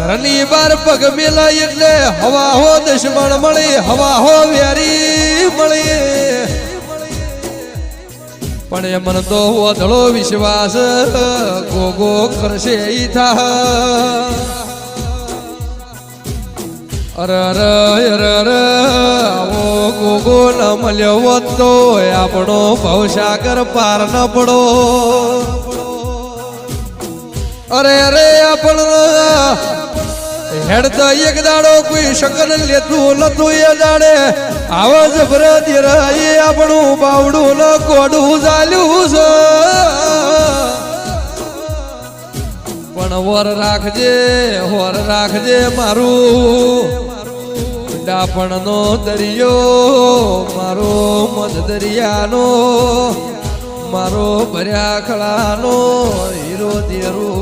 ઘરની બાર પગ મેલા એટલે હવા હો દુશ્મન મળી, હવા હો વેરી મળી. પણ એ મન તો વધળો વિશ્વાસ ગોગો કરશે ઈ થા અરે, અર અર આવો ગોગો ન મળ્યો તો આપણો ભવસાગર પાર ન પડો. અરે અરે, આપણ હેડ તો એક દાડો કોઈ શકન લેતું નતું એ દાડે આવા જબર એ આપણું બાવડું ન કોડું ચાલ્યું છે. પણ વર રાખજે વર રાખજે મારું. ડાપણ નો દરિયો, મારો મધ દરિયાનો, મારો ભર્યા ખળાનો હીરો દેરું.